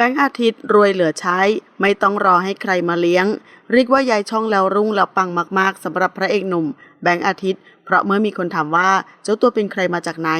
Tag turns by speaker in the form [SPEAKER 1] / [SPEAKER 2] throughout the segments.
[SPEAKER 1] แบงค์อาทิตย์รวยเหลือใช้ ไม่ต้องรอให้ใครมาเลี้ยง เรียกว่ายายช่องแล้วรุ่งแล้วปังมากๆสำหรับพระเอกหนุ่ม แบงค์อาทิตย์ เพราะเมื่อมีคนถามว่าเจ้าตัวเป็นใครมาจากไหน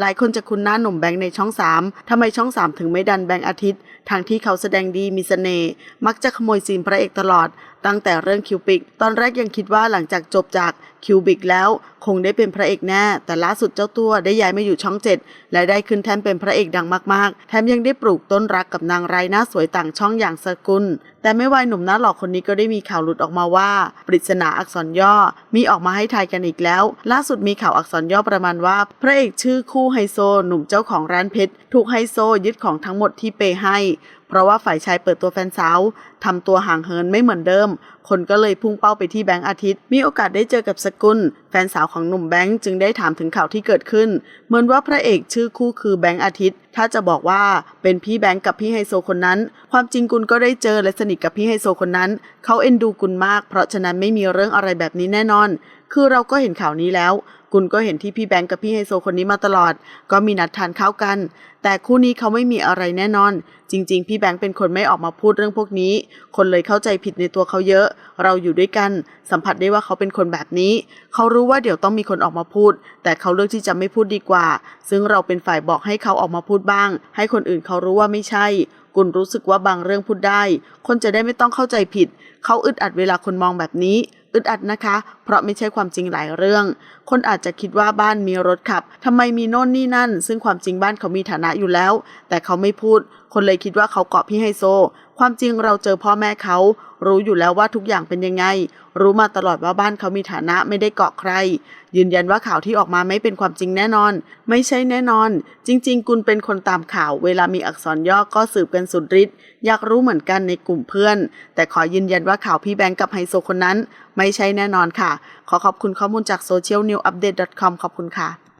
[SPEAKER 1] หลายคนจะคุ้นหน้าหนุ่มแบงค์ในช่องสามทำไมช่องสามถึงไม่ดันแบงค์อาทิตย์ทางที่เขาแสดงดีมีเสน่ห์มักจะขโมยซีนพระเอกตลอด ตั้งแต่เรื่องคิวปิก ตอนแรกยังคิดว่าหลังจากจบจากคิวบิกแล้ว คงได้เป็นพระเอกแน่ แต่ล่าสุดเจ้าตัวได้ย้ายมาอยู่ช่องเจ็ดและได้ขึ้นแท่นเป็นพระเอกดังมากๆ แถมยังได้ปลูกต้นรักกับนางรายหน้าสวยต่างช่องอย่างสกุลแต่ไม่วายหนุ่มหน้าหลอกคนนี้ก็ได้มีข่าวหลุดออกมาว่า ปริศนาอักษรย่อมีออกมาให้ทายกันอีกแล้ว ล่าสุดมีข่าวอักษรย่อประมาณว่า พระเอกชื่อคู่ไฮโซ หนุ่มเจ้าของร้านเพชรถูกไฮโซยึดของทั้งหมดที่เปย์ให้ เพราะว่าฝ่ายชายเปิดตัวแฟนสาวทำตัวห่างเหินไม่เหมือนเดิม คนก็เลยพุ่งเป้าไปที่แบงค์อาทิตย์ มีโอกาสได้เจอกับสกุล แฟนสาวของหนุ่มแบงค์จึงได้ถามถึงข่าวที่เกิดขึ้น เหมือนว่าพระเอกชื่อคู่คือแบงค์อาทิตย์ ถ้าจะบอกว่าเป็นพี่แบงค์กับพี่ไฮโซคนนั้น ความจริงกุลก็ได้เจอและสนิทกับพี่ไฮโซคนนั้น เขาเอ็นดูกุลมาก เพราะฉะนั้นไม่มีเรื่องอะไรแบบนี้แน่นอน คือเราก็เห็นข่าวนี้แล้วกุลก็เห็นที่พี่แบงค์กับพี่ไฮโซคนนี้มาตลอด ก็มีนัดทานข้าวกัน แต่คู่นี้เขาไม่มีอะไรแน่นอน จริง ๆ พี่แบงค์เป็นคนไม่ออกมาพูดเรื่องพวกนี้ คนเลยเข้าใจผิดในตัวเขาเยอะ เราอยู่ด้วยกัน สัมผัสได้ว่าเขาเป็นคนแบบนี้ เขารู้ว่าเดี๋ยวต้องมีคนออกมาพูด แต่เขาเลือกที่จะไม่พูดดีกว่า ซึ่งเราเป็นฝ่ายบอกให้เขาออกมาพูดบ้าง ให้คนอื่นเขารู้ว่าไม่ใช่กุลรู้สึกว่าบางเรื่องพูดได้ คนจะได้ไม่ต้องเข้าใจผิด เขาอึดอัดเวลาคนมองแบบนี้ อึดอัดนะคะ เพราะไม่ใช่ความจริงหลายเรื่อง คนอาจจะคิดว่าบ้านมีรถขับทำไมมีโน่นนี่นั่น ซึ่งความจริงบ้านเขามีฐานะอยู่แล้ว แต่เขาไม่พูด คนเลยคิดว่าเขาเกาะพี่ไฮโซ ความจริงเราเจอพ่อแม่เขา รู้อยู่แล้วว่าทุกอย่างเป็นยังไง รู้มาตลอดว่าบ้านเขามีฐานะไม่ได้เกาะใคร ยืนยันว่าข่าวที่ออกมาไม่เป็นความจริงแน่นอน ไม่ใช่แน่นอน จริงๆกุลเป็นคนตามข่าว เวลามีอักษรย่อก็สืบกันสุดฤทธิ์อยากรู้เหมือนกันในกลุ่มเพื่อน แต่ขอยืนยันว่าข่าวพี่แบงค์กับไฮโซคนนั้น ไม่ใช่แน่นอนค่ะ ขอขอบคุณข้อมูลจาก socialnewupdate.com ขอบคุณค่ะ